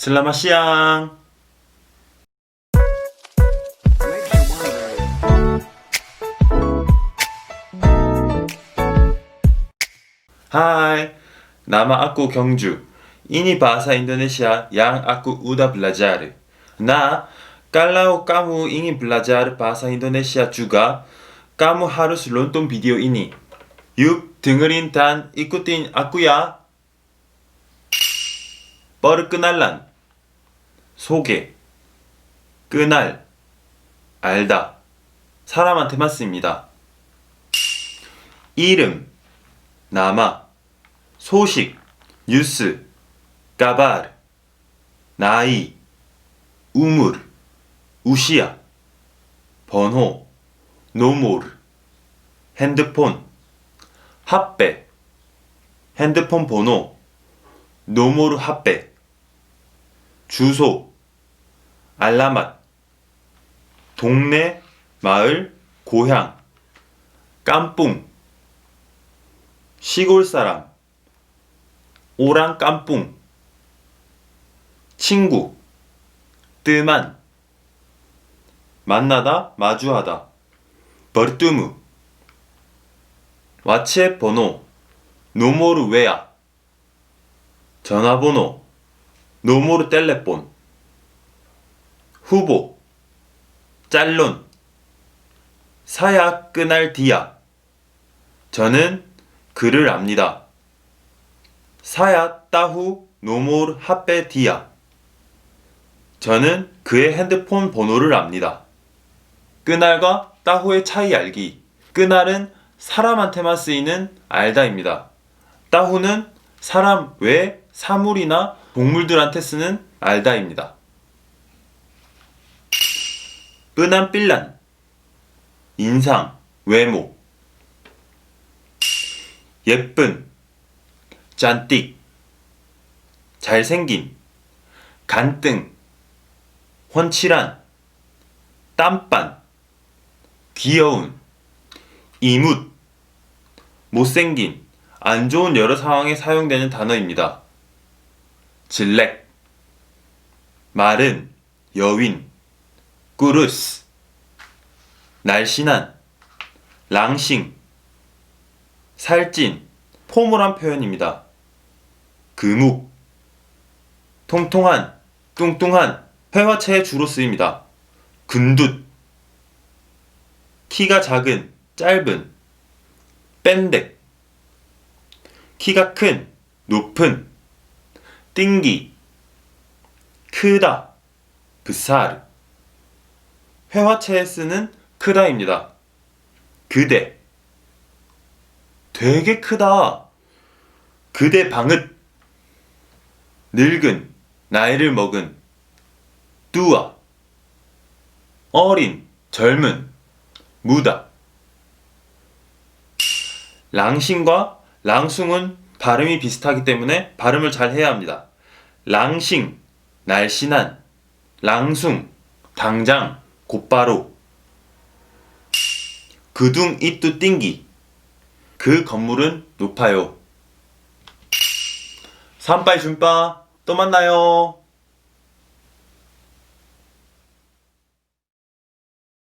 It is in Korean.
슬라마 시앙. Hai, nama aku Kyungju. Ini bahasa Indonesia yang aku udah belajar. Nah, kalau kamu ingin belajar bahasa Indonesia juga, kamu harus nonton video ini. Yuk, dengerin dan ikutin aku ya. Perkenalan 소개 끄날 알다 사람한테만 씁니다. 이름 남아 소식 뉴스 까발 나이 우물 우시야 번호 노모르 핸드폰 합배 핸드폰 번호 노모르 합배 주소 알라맛. 동네 마을 고향. 깜뿡. 시골 사람. 오랑 깜뿡. 친구. 뜸한 만나다 마주하다. 버뚜무. 와치의 번호. 노모르 웨아 전화번호. 노모르 텔레폰 후보 짤론 사야 끄날 디야 저는 그를 압니다. 사야 따후 노모르 하베 디야 저는 그의 핸드폰 번호를 압니다. 끄날과 따후의 차이 알기 끄날은 사람한테만 쓰이는 알다입니다. 따후는 사람 외 사물이나 동물들한테 쓰는 알다입니다. 끄난 삘란. 인상, 외모. 예쁜. 짠띡 잘생긴 간등 훤칠한. 땀빤. 귀여운. 이묻. 못생긴. 안 좋은 여러 상황에 사용되는 단어입니다. 질렉. 마른. 여윈 꾸르스 날씬한 랑싱 살찐 포멀한 표현입니다. 금욱 통통한 뚱뚱한 회화체에 주로 쓰입니다. 근둣. 키가 작은 짧은. 뺀덱. 키가 큰 높은. 띵기. 크다. 브사르 회화체에 쓰는 크다입니다. 그대 되게 크다. 그대 방긋 늙은 나이를 먹은 뚜아 어린 젊은 무다 랑싱과 랑숭은 발음이 비슷하기 때문에 발음을 잘 해야 합니다. 랑싱 날씬한 랑숭 당장 곧바로 그둥 이뚜 띵기 그 건물은 높아요. 산빠이 준빠 또 만나요.